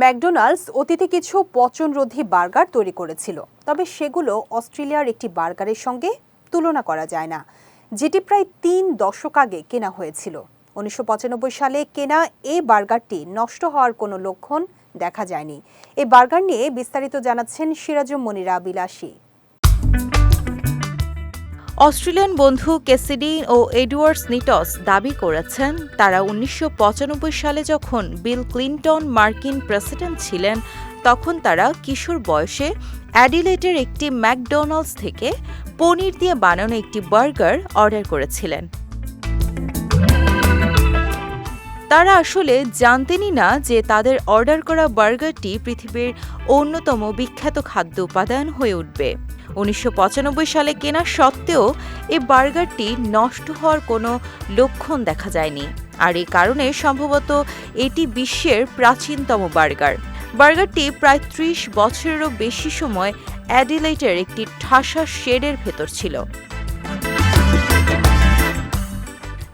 McDonald's অতীতে কিছু পচনরোধী burger তৈরি করেছিল, তবে সেগুলো অস্ট্রেলিয়ার একটি বার্গারের সঙ্গে তুলনা করা যায় না, যেটি প্রায় তিন দশক আগে কেনা হয়েছিল। উনিশশো পঁচানব্বই সালে কেনা এই বার্গারটি নষ্ট হওয়ার কোনো লক্ষণ দেখা যায়নি। এই বার্গার নিয়ে বিস্তারিত জানাচ্ছেন সিরাজুম মনিরা বিলাসী। অস্ট্রেলিয়ান বন্ধু কেসিডি ও এডওয়ার্ডস নিটস দাবি করেছেন, তারা উনিশশো পঁচানব্বই সালে যখন বিল ক্লিন্টন মার্কিন প্রেসিডেন্ট ছিলেন, তখন তারা কিশোর বয়সে অ্যাডিলেটের একটি ম্যাকডোনাল্ডস থেকে পনির দিয়ে বানানো একটি বার্গার অর্ডার করেছিলেন। তারা আসলে জানতেনই না যে তাদের অর্ডার করা বার্গারটি পৃথিবীর অন্যতম বিখ্যাত খাদ্য উপাদান হয়ে উঠবে। উনিশশো পঁচানব্বই সালে কেনা সত্ত্বেও এই বার্গারটি নষ্ট হওয়ার কোনো লক্ষণ দেখা যায়নি। আর এই কারণে সম্ভবত এটি বিশ্বের প্রাচীনতম বার্গার। বার্গারটি প্রায় ত্রিশ বছরেরও বেশি সময় অ্যাডিলেটের একটি ঠাসা শেডের ভেতর ছিল।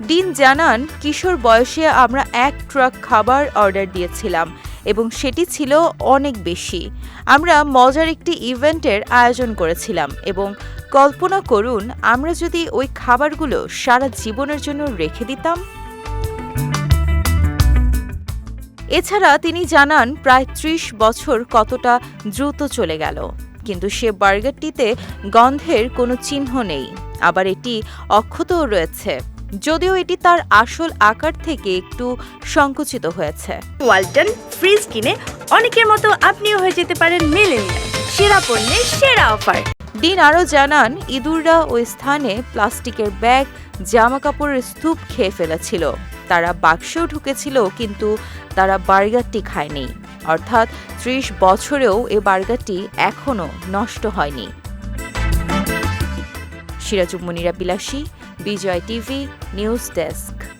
ডিন জানান কিশোর বয়সে আমরা এক ট্রাক খাবার অর্ডার দিয়েছিলাম এবং সেটি ছিল অনেক বেশি। আমরা মজার একটি ইভেন্টের আয়োজন করেছিলাম এবং কল্পনা করুন, আমরা যদি ওই খাবারগুলো সারা জীবনের জন্য রেখে দিতাম। এছাড়া তিনি জানান, প্রায় ত্রিশ বছর কতটা দ্রুত চলে গেল, কিন্তু সে বার্গারটিতে গন্ধের কোনো চিহ্ন নেই। আবার এটি অক্ষতও রয়েছে। যদিও এটি তার আসল আকার থেকে একটু সংকুচিত হয়েছে। ওয়ালটন ফ্রিজ কিনে অনেকের মতো আপনিও হয়ে যেতে পারেন মেলেনিয়া সেরা পণ্যের সেরা অফার। দিন আরও জানান ইঁদুররা ওই স্থানে প্লাস্টিকের ব্যাগ জামা কাপড়ের স্তূপ খেয়ে ফেলেছিল। তারা বাক্সেও ঢুকেছিল কিন্তু তারা বার্গারটি খায়নি। অর্থাৎ ত্রিশ বছরেও এ বার্গারটি এখনও নষ্ট হয়নি। সিরাজুম মনিরা বিলাসী বিজয় টিভি নিউজ ডেস্ক।